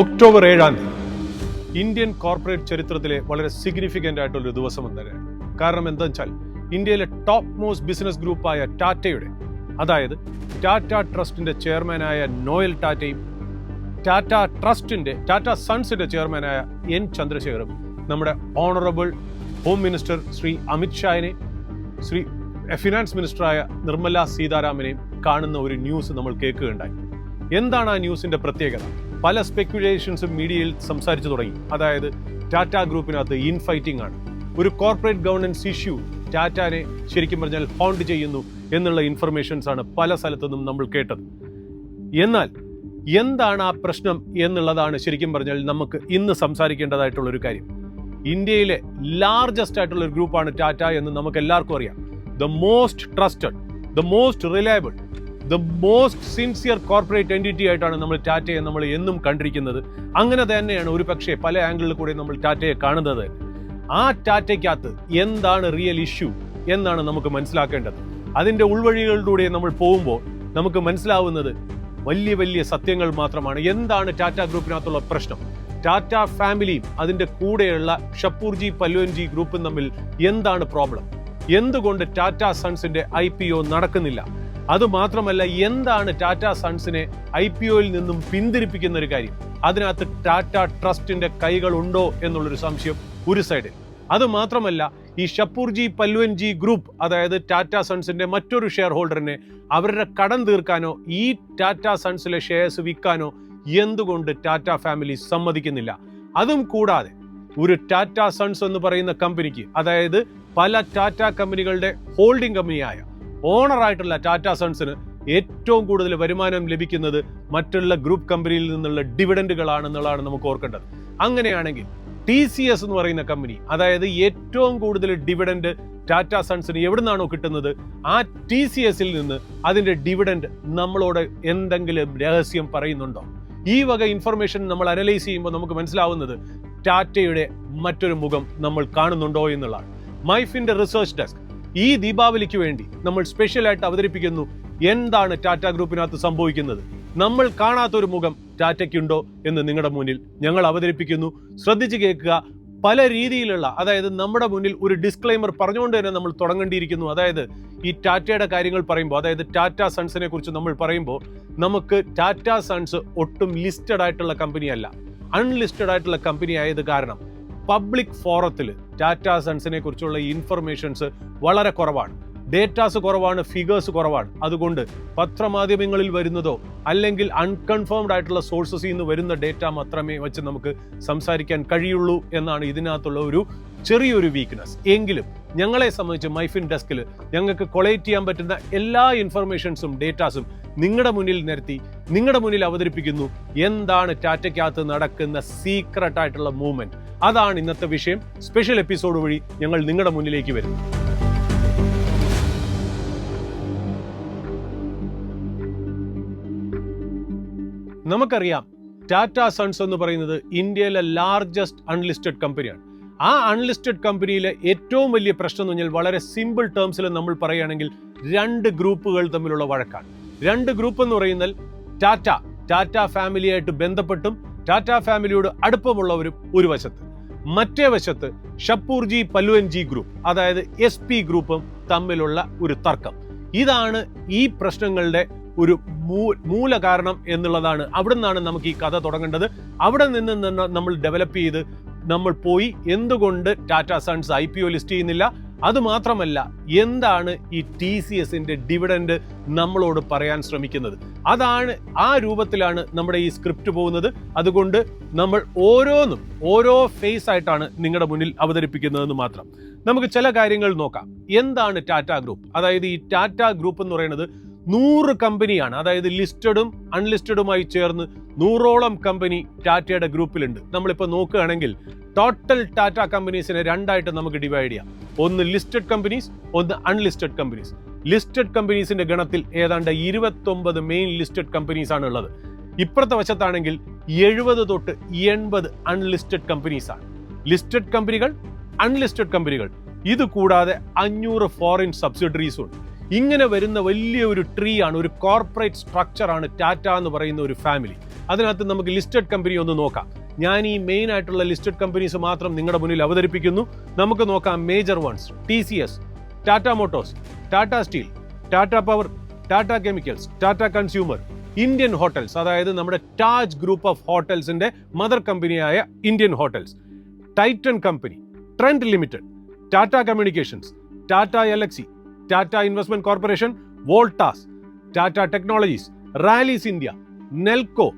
October ഏഴാം തീയതി Indian corporate ചരിത്രത്തിലെ വളരെ സിഗ്നിഫിക്കന്റ് ആയിട്ടുള്ള ദിവസം തന്നെയാണ് കാരണം എന്താ വെച്ചാൽ ഇന്ത്യയിലെ ടോപ്പ് മോസ്റ്റ് ബിസിനസ് ഗ്രൂപ്പായ ടാറ്റയുടെ അതായത് ടാറ്റ ട്രസ്റ്റിന്റെ ചെയർമാനായ നോയൽ ടാറ്റയും ടാറ്റ ട്രസ്റ്റിന്റെ ടാറ്റ സൺസിന്റെ ചെയർമാനായ എൻ ചന്ദ്രശേഖറും നമ്മുടെ honourable home minister Shri Amit ഷാഹിനെ Shri finance മിനിസ്റ്ററായ നിർമ്മല സീതാരാമനെയും കാണുന്ന ഒരു ന്യൂസ് നമ്മൾ കേൾക്കുകയുണ്ടായി. എന്താണ് ആ ന്യൂസിന്റെ പ്രത്യേകത? പല സ്പെക്യുലേഷൻസും മീഡിയയിൽ സംസാരിച്ചു തുടങ്ങി. അതായത് ടാറ്റ ഗ്രൂപ്പിനകത്ത് ഇൻഫൈറ്റിംഗ് ആണ്. ഒരു കോർപ്പറേറ്റ് ഗവർണൻസ് ഇഷ്യൂ ടാറ്റാനെ ശരിക്കും പറഞ്ഞാൽ ഫൗണ്ട് ചെയ്യുന്നു എന്നുള്ള ഇൻഫർമേഷൻസ് ആണ് പല സ്ഥലത്തുനിന്നും നമ്മൾ കേട്ടത്. എന്നാൽ എന്താണ് ആ പ്രശ്നം എന്നുള്ളതാണ് ശരിക്കും പറഞ്ഞാൽ നമുക്ക് ഇന്ന് സംസാരിക്കേണ്ടതായിട്ടുള്ള ഒരു കാര്യം. ഇന്ത്യയിലെ ലാർജസ്റ്റ് ആയിട്ടുള്ള ഒരു ഗ്രൂപ്പാണ് ടാറ്റ എന്ന് നമുക്ക് എല്ലാവർക്കും അറിയാം. The most trusted the most reliable the most sincere corporate entity ആയിട്ടാണ് നമ്മൾ ടാറ്റയെ നമ്മൾ എന്നും കണ്ടിരിക്കുന്നത്. അങ്ങനെ തന്നെയാണ് ഒരു പക്ഷേ പല ആംഗിളിൽ കൂടെ നമ്മൾ ടാറ്റയെ കാണുന്നത്. ആ ടാറ്റയ്ക്കകത്ത് എന്താണ് റിയൽ ഇഷ്യൂ എന്നാണ് നമുക്ക് മനസ്സിലാക്കേണ്ടത്. അതിന്റെ ഉൾവഴികളിലൂടെ നമ്മൾ പോകുമ്പോൾ നമുക്ക് മനസ്സിലാവുന്നത് വലിയ വലിയ സത്യങ്ങൾ മാത്രമാണ്. എന്താണ് ടാറ്റ ഗ്രൂപ്പിനകത്തുള്ള പ്രശ്നം? ടാറ്റ ഫാമിലിയും അതിന്റെ കൂടെയുള്ള ഷപ്പൂർജി പല്ലുവൻജി ഗ്രൂപ്പും തമ്മിൽ എന്താണ് പ്രോബ്ലം എന്തുകൊണ്ട് ടാറ്റ സൺസിന്റെ ഐ നടക്കുന്നില്ല? അത് മാത്രമല്ല എന്താണ് ടാറ്റ സൺസിനെ ഐ പി ഒയിൽ നിന്നും പിന്തിരിപ്പിക്കുന്ന ഒരു കാര്യം? അതിനകത്ത് ടാറ്റ ട്രസ്റ്റിന്റെ കൈകൾ ഉണ്ടോ എന്നുള്ളൊരു സംശയം ഒരു സൈഡിൽ. അതുമാത്രമല്ല ഈ ഷപ്പൂർജി പല്വൻജി ഗ്രൂപ്പ് അതായത് ടാറ്റ സൺസിന്റെ മറ്റൊരു ഷെയർ ഹോൾഡറിനെ അവരുടെ കടം തീർക്കാനോ ഈ ടാറ്റ സൺസിലെ ഷെയർസ് വിൽക്കാനോ എന്തുകൊണ്ട് ടാറ്റ ഫാമിലി സമ്മതിക്കുന്നില്ല? അതും കൂടാതെ ഒരു ടാറ്റ സൺസ് എന്ന് പറയുന്ന കമ്പനിക്ക് അതായത് പല ടാറ്റ കമ്പനികളുടെ ഹോൾഡിംഗ് കമ്പനിയായ ഓണറായിട്ടുള്ള ടാറ്റ സൺസിന് ഏറ്റവും കൂടുതൽ വരുമാനം ലഭിക്കുന്നത് മറ്റുള്ള ഗ്രൂപ്പ് കമ്പനിയിൽ നിന്നുള്ള ഡിവിഡൻഡുകളാണെന്നുള്ളതാണ് നമുക്ക് ഓർക്കേണ്ടത്. അങ്ങനെയാണെങ്കിൽ ടി സി എസ് എന്ന് പറയുന്ന കമ്പനി അതായത് ഏറ്റവും കൂടുതൽ ഡിവിഡൻഡ് ടാറ്റ സൺസിന് എവിടുന്നാണോ കിട്ടുന്നത് ആ ടി സി എസിൽ നിന്ന് അതിന്റെ ഡിവിഡൻഡ് നമ്മളോട് എന്തെങ്കിലും രഹസ്യം പറയുന്നുണ്ടോ? ഈ വക ഇൻഫർമേഷൻ നമ്മൾ അനലൈസ് ചെയ്യുമ്പോൾ നമുക്ക് മനസ്സിലാവുന്നത് ടാറ്റയുടെ മറ്റൊരു മുഖം നമ്മൾ കാണുന്നുണ്ടോ എന്നുള്ളതാണ്. മൈഫിന്റെ റിസർച്ച് ഡെസ്ക്. ഈ ദീപാവലിക്ക് വേണ്ടി നമ്മൾ സ്പെഷ്യലായിട്ട് അവതരിപ്പിക്കുന്നു. എന്താണ് ടാറ്റ ഗ്രൂപ്പിനകത്ത് സംഭവിക്കുന്നത്? നമ്മൾ കാണാത്തൊരു മുഖം ടാറ്റയ്ക്കുണ്ടോ എന്ന് നിങ്ങളുടെ മുന്നിൽ ഞങ്ങൾ അവതരിപ്പിക്കുന്നു. ശ്രദ്ധിച്ചു കേൾക്കുക. പല രീതിയിലുള്ള അതായത് നമ്മുടെ മുന്നിൽ ഒരു ഡിസ്ക്ലൈമർ പറഞ്ഞുകൊണ്ട് തന്നെ നമ്മൾ തുടങ്ങേണ്ടിയിരിക്കുന്നു. അതായത് ഈ ടാറ്റയുടെ കാര്യങ്ങൾ പറയുമ്പോൾ അതായത് ടാറ്റ സൺസിനെ കുറിച്ച് നമ്മൾ പറയുമ്പോൾ നമുക്ക് ടാറ്റ സൺസ് ഒട്ടും ലിസ്റ്റഡ് ആയിട്ടുള്ള കമ്പനിയല്ല അൺലിസ്റ്റഡ് ആയിട്ടുള്ള കമ്പനി ആയത് കാരണം പബ്ലിക് ഫോറത്തിൽ ടാറ്റ സൺസിനെ കുറിച്ചുള്ള ഇൻഫർമേഷൻസ് വളരെ കുറവാണ്. ഡേറ്റാസ് കുറവാണ് ഫിഗേഴ്സ് കുറവാണ്. അതുകൊണ്ട് പത്രമാധ്യമങ്ങളിൽ വരുന്നതോ അല്ലെങ്കിൽ അൺകൺഫേംഡ് ആയിട്ടുള്ള സോഴ്സസിൽ നിന്ന് വരുന്ന ഡേറ്റ മാത്രമേ വെച്ച് നമുക്ക് സംസാരിക്കാൻ കഴിയുള്ളൂ എന്നാണ് ഇതിനകത്തുള്ള ഒരു ചെറിയൊരു വീക്ക്നെസ് എങ്കിലും ഞങ്ങളെ സംബന്ധിച്ച് മൈഫിൻ ഡെസ്കിൽ ഞങ്ങൾക്ക് കൊളേറ്റ് ചെയ്യാൻ പറ്റുന്ന എല്ലാ ഇൻഫർമേഷൻസും ഡേറ്റാസും നിങ്ങളുടെ മുന്നിൽ നിരത്തി നിങ്ങളുടെ മുന്നിൽ അവതരിപ്പിക്കുന്നു. എന്താണ് ടാറ്റയ്ക്കകത്ത് നടക്കുന്ന സീക്രട്ട് ആയിട്ടുള്ള മൂവ്മെന്റ് അതാണ് ഇന്നത്തെ വിഷയം. സ്പെഷ്യൽ എപ്പിസോഡ് വഴി ഞങ്ങൾ നിങ്ങളുടെ മുന്നിലേക്ക് വരും. നമുക്കറിയാം ടാറ്റ സൺസ് എന്ന് പറയുന്നത് ഇന്ത്യയിലെ ലാർജസ്റ്റ് അൺലിസ്റ്റഡ് കമ്പനിയാണ് ആ അൺലിസ്റ്റഡ് കമ്പനിയിലെ ഏറ്റവും വലിയ പ്രശ്നം എന്ന് പറഞ്ഞാൽ വളരെ സിമ്പിൾ ടേംസിൽ നമ്മൾ പറയുകയാണെങ്കിൽ രണ്ട് ഗ്രൂപ്പുകൾ തമ്മിലുള്ള വഴക്കാണ്. രണ്ട് ഗ്രൂപ്പ് എന്ന് പറയുന്നത് ടാറ്റ ടാറ്റ ഫാമിലിയായിട്ട് ബന്ധപ്പെട്ടും ടാറ്റ ഫാമിലിയോട് അടുപ്പമുള്ളവരും ഒരു വശത്ത്. മറ്റേ വശത്ത് ഷപ്പൂർജി പല്ലുവൻജി ഗ്രൂപ്പ് അതായത് എസ് പി ഗ്രൂപ്പും തമ്മിലുള്ള ഒരു തർക്കം. ഇതാണ് ഈ പ്രശ്നങ്ങളുടെ ഒരു മൂല കാരണം എന്നുള്ളതാണ്. അവിടെ നിന്നാണ് നമുക്ക് ഈ കഥ തുടങ്ങേണ്ടത്. അവിടെ നിന്ന് നമ്മൾ ഡെവലപ്പ് ചെയ്ത് നമ്മൾ പോയി എന്തുകൊണ്ട് Tata Sons I P O list ചെയ്യുന്നില്ല? അത് മാത്രമല്ല എന്താണ് ഈ ടി സി എസിന്റെ ഡിവിഡൻഡ് നമ്മളോട് പറയാൻ ശ്രമിക്കുന്നത്? അതാണ് ആ രൂപത്തിലാണ് നമ്മുടെ ഈ സ്ക്രിപ്റ്റ് പോകുന്നത്. അതുകൊണ്ട് നമ്മൾ ഓരോന്നും ഓരോ ഫേസ് ആയിട്ടാണ് നിങ്ങളുടെ മുന്നിൽ അവതരിപ്പിക്കുന്നതെന്ന് മാത്രം. നമുക്ക് ചില കാര്യങ്ങൾ നോക്കാം. എന്താണ് ടാറ്റ ഗ്രൂപ്പ് അതായത് ഈ ടാറ്റ ഗ്രൂപ്പ് എന്ന് പറയുന്നത് നൂറ് കമ്പനിയാണ് അതായത് ലിസ്റ്റഡും അൺലിസ്റ്റഡുമായി ചേർന്ന് നൂറോളം കമ്പനി ടാറ്റയുടെ ഗ്രൂപ്പിലുണ്ട്. നമ്മളിപ്പോൾ നോക്കുകയാണെങ്കിൽ ടോട്ടൽ ടാറ്റ കമ്പനീസിനെ രണ്ടായിട്ട് നമുക്ക് ഡിവൈഡ് ചെയ്യാം. ഒന്ന് ലിസ്റ്റഡ് കമ്പനീസ് ഒന്ന് അൺലിസ്റ്റഡ് കമ്പനീസ്. ലിസ്റ്റഡ് കമ്പനീസിന്റെ ഗണത്തിൽ ഏതാണ്ട് ഇരുപത്തൊമ്പത് മെയിൻ ലിസ്റ്റഡ് കമ്പനീസ് ആണ് ഉള്ളത്. ഇപ്പുറത്തെ വശത്താണെങ്കിൽ എഴുപത് തൊട്ട് എൺപത് അൺലിസ്റ്റഡ് കമ്പനീസ് ആണ്. ലിസ്റ്റഡ് കമ്പനികൾ അൺലിസ്റ്റഡ് കമ്പനികൾ ഇത് കൂടാതെ അഞ്ഞൂറ് ഫോറിൻ സബ്സിഡറീസും ഉണ്ട്. ഇങ്ങനെ വരുന്ന വലിയ ഒരു ട്രീ ആണ് ഒരു കോർപ്പറേറ്റ് സ്ട്രക്ചർ ആണ് ടാറ്റ എന്ന് പറയുന്ന ഒരു ഫാമിലി. അതിനകത്ത് നമുക്ക് ലിസ്റ്റഡ് കമ്പനി ഒന്ന് നോക്കാം. ഞാൻ ഈ മെയിൻ ആയിട്ടുള്ള ലിസ്റ്റഡ് കമ്പനീസ് മാത്രം നിങ്ങളുടെ മുന്നിൽ അവതരിപ്പിക്കുന്നു. നമുക്ക് നോക്കാം major ones T C S Tata Motors Tata Steel Tata Power Tata Chemicals Tata Consumer Indian Hotels അതായത് നമ്മുടെ ടാജ് ഗ്രൂപ്പ് ഓഫ് ഹോട്ടൽസിന്റെ മദർ കമ്പനിയായ Indian Hotels Titan company Trent limited Tata Communications Tata Elxsi Tata Investment Corporation Voltas Tata Technologies Rallis India Nelco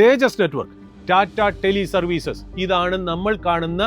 Tejas network Tata tele services ഇതാണ് നമ്മൾ കാണുന്ന